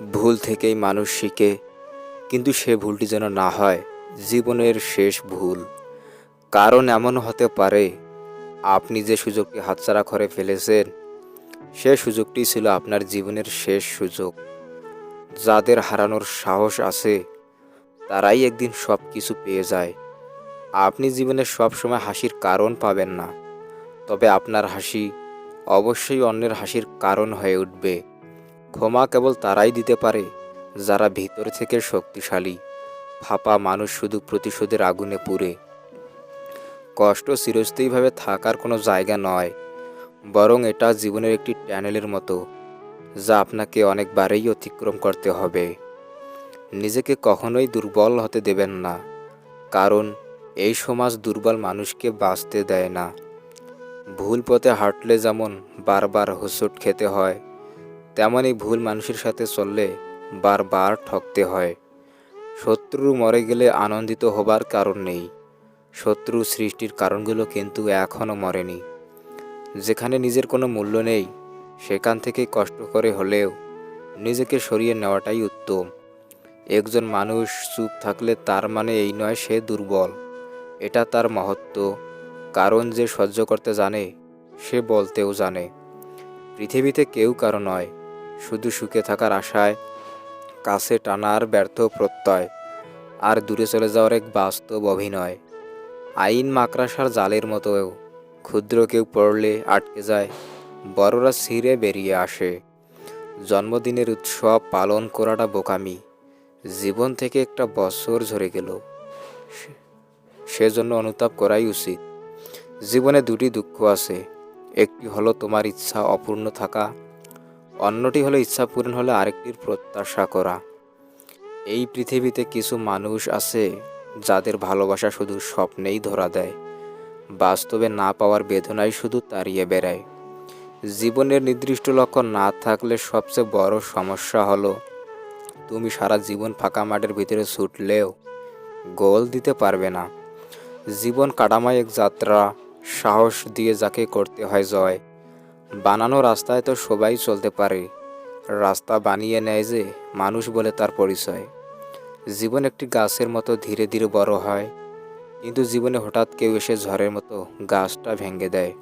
ভুল থেকেই মানুষ শিখে, কিন্তু সে ভুলটি যেন না হয়, জীবনের শেষ ভুল। কারণ এমন হতে পারে, আপনি যে সুযোগটি হাতছাড়া করে ফেলেছেন, সে সুযোগটি ছিল আপনার জীবনের শেষ সুযোগ। যাদের হারানোর সাহস আছে, তারাই একদিন সব কিছু পেয়ে যায়। আপনি জীবনে সবসময় হাসির কারণ পাবেন না, তবে আপনার হাসি অবশ্যই অন্যের হাসির কারণ হয়ে উঠবে। ক্ষমা কেবল তারাই দিতে পারে, যারা ভিতর থেকে শক্তিশালী। ফাপা মানুষ শুধু প্রতিশোধের আগুনে পুড়ে। কষ্ট চিরস্থায়ীভাবে থাকার কোনো জায়গা নয়, বরং এটা জীবনের একটি ট্যানেলের মতো, যা আপনাকে অনেকবারেই অতিক্রম করতে হবে। নিজেকে কখনোই দুর্বল হতে দেবেন না, কারণ এই সমাজ দুর্বল মানুষকে বাঁচতে দেয় না। ভুল পথে হাঁটলে যেমন বারবার হোঁচট খেতে হয় তেমনই ভুল মানুষের সাথে চললে বারবার ঠকতে হয়। শত্রু মরে গেলে আনন্দিত হবার কারণ নেই। শত্রু সৃষ্টির কারণগুলো কিন্তু এখনও মরেনি। যেখানে নিজের কোনো মূল্য নেই, সেখান থেকে কষ্ট করে হলেও নিজেকে সরিয়ে নেওয়াটাই উত্তম। একজন মানুষ চুপ থাকলে তার মানে এই নয় সে দুর্বল। এটা তার মহত্ব, কারণ যে সহ্য করতে জানে, সে বলতেও জানে। পৃথিবীতে কেউ কারও নয় শুধু সুখে থাকার আশায় কাছে টানার ব্যর্থ প্রত্যয়, আর দূরে চলে যাওয়ার এক বাস্তব অভিনয়। আইন মাকড়াসার জালের মতোও, ক্ষুদ্র কেউ পড়লে আটকে যায়, বড়রা ছিঁড়ে বেরিয়ে আসে। জন্মদিনের উৎসব পালন করাটা বোকামি, জীবন থেকে একটা বছর ঝরে গেল। সেজন্য অনুতাপ করাই উচিত। জীবনে দুটি দুঃখ আছে, একটি হলো তোমার ইচ্ছা অপূর্ণ থাকা অন্যটি হলো ইচ্ছা পূরণ হলে আরেকটির প্রত্যাশা করা। এই পৃথিবীতে কিছু মানুষ আছে যাদের ভালোবাসা শুধু স্বপ্নেই ধরা দেয়, বাস্তবে না পাওয়ার বেদনাই শুধু তাড়িয়ে বেড়ায়। জীবনের নির্দিষ্ট লক্ষ্য না থাকলে সবচেয়ে বড় সমস্যা হলো, তুমি সারা জীবন ফাঁকা মাঠের ভিতরে ছুটলেও গোল দিতে পারবে না। জীবন কাটামায় এক যাত্রা, সাহস দিয়ে যাকে করতে হয় জয়। বানানো রাস্তায় তো সবাই চলতে পারে। রাস্তা বানিয়ে নেয় যে মানুষ বলে তার পরিচয়। জীবন একটি গাছের মতো ধীরে ধীরে বড় হয়, কিন্তু জীবনে হঠাৎ কেউ এসে ঝড়ের মতো গাছটা ভেঙে দেয়।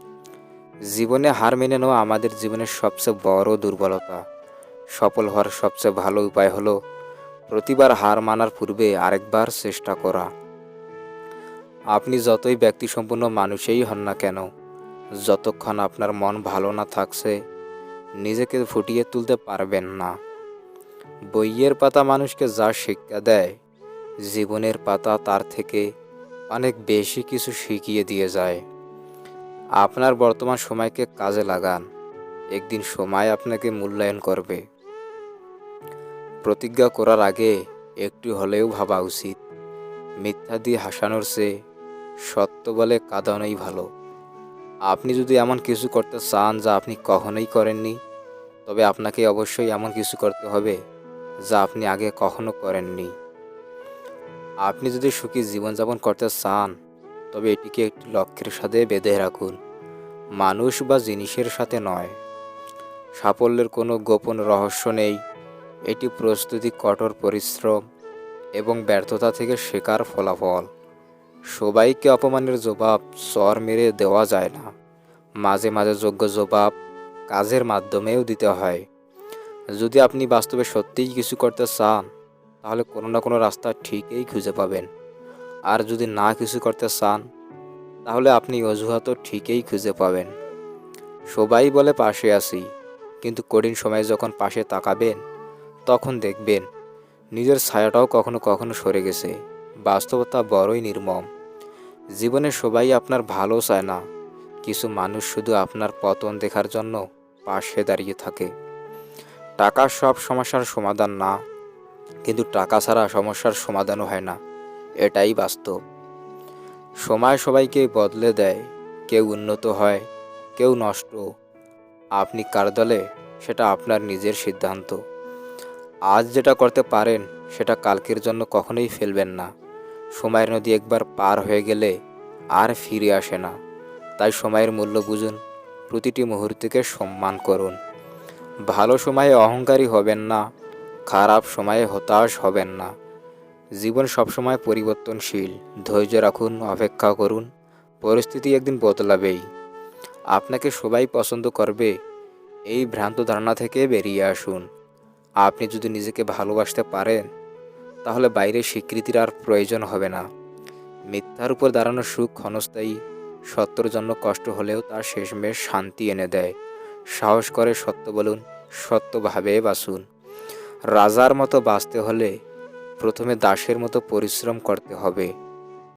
জীবনে হার মেনে নেওয়া আমাদের জীবনের সবচেয়ে বড় দুর্বলতা। সফল হওয়ার সবচেয়ে ভালো উপায় হলো প্রতিবার হার মানার পূর্বে আরেকবার চেষ্টা করা। আপনি যতই ব্যক্তিসম্পন্ন মানুষেই হন না কেন যতক্ষণ আপনার মন ভালো না থাকছে, নিজেকে ফুটিয়ে তুলতে পারবেন না। বইয়ের পাতা মানুষকে যা শিক্ষা দেয়, জীবনের পাতা তার থেকে অনেক বেশি কিছু শিখিয়ে দিয়ে যায়। আপনার বর্তমান সময়কে কাজে লাগান। একদিন সময় আপনাকে মূল্যায়ন করবে। প্রতিজ্ঞা করার আগে একটু হলেও ভাবা উচিত। মিথ্যা দিয়ে হাসানোর চেয়ে সত্য বলে কাঁদানোই ভালো। আপনি যদি এমন কিছু করতে চান যা আপনি কখনোই করেননি, তবে আপনাকে অবশ্যই এমন কিছু করতে হবে যা আপনি আগে কখনো করেননি। আপনি যদি সুখী জীবনযাপন করতে চান, তবে এটিকে একটি লক্ষ্যের সাথে বেঁধে রাখুন। মানুষ বা জিনিসের সাথে নয়। সাফল্যের কোনো গোপন রহস্য নেই। এটি প্রস্তুতি, কঠোর পরিশ্রম এবং ব্যর্থতা থেকে শেখার ফলাফল। সবাইকে অপমানের জবাব স্বর মেরে দেওয়া যায় না। মাঝে মাঝে যোগ্য জবাব কাজের মাধ্যমেও দিতে হয়। যদি আপনি বাস্তবে সত্যিই কিছু করতে চান, তাহলে কোনো না কোনো রাস্তা ঠিকই খুঁজে পাবেন। আর যদি না কিছু করতে চান, তাহলে আপনি অজুহাতও ঠিকই খুঁজে পাবেন। সবাই বলে পাশে আছি, কিন্তু কঠিন সময়ে যখন পাশে তাকাবেন, তখন দেখবেন নিজের ছায়াটাও কখনো কখনো সরে গেছে। বাস্তবতা বড়ই নির্মম। জীবনে সবাই আপনার ভালো চায় না। কিছু মানুষ শুধু আপনার পতন দেখার জন্য পাশে দাঁড়িয়ে থাকে। টাকা সব সমস্যার সমাধান না, কিন্তু টাকা ছাড়া সমস্যার সমাধানও হয় না। এটাই বাস্তব। সময় সবাইকে বদলে দেয়। কেউ উন্নত হয়, কেউ নষ্ট। আপনি কার দলে, সেটা আপনার নিজের সিদ্ধান্ত। আজ যেটা করতে পারেন, সেটা কালকের জন্য কখনোই ফেলবেন না। সময়ের নদী একবার পার হয়ে গেলে আর ফিরে আসে না। তাই সময়ের মূল্য বুঝুন, প্রতিটি মুহূর্তকে সম্মান করুন। ভালো সময়ে অহংকারী হবেন না, খারাপ সময়ে হতাশ হবেন না। জীবন সবসময় পরিবর্তনশীল, ধৈর্য রাখুন, অপেক্ষা করুন, পরিস্থিতি একদিন বদলাবেই। আপনাকে সবাই পছন্দ করবে, এই ভ্রান্ত ধারণা থেকে বেরিয়ে আসুন। আপনি যদি নিজেকে ভালোবাসতে পারেন তাহলে বাইরে স্বীকৃতির আর প্রয়োজন হবে না। মিথ্যার উপর দাঁড়ানো সুখ ক্ষণস্থায়ী সত্যর জন্য কষ্ট হলেও তার শেষমেশ শান্তি এনে দেয়। সাহস করে সত্য বলুন, সত্যভাবে বাসুন রাজার মতো বাঁচতে হলে প্রথমে দাসের মতো পরিশ্রম করতে হবে।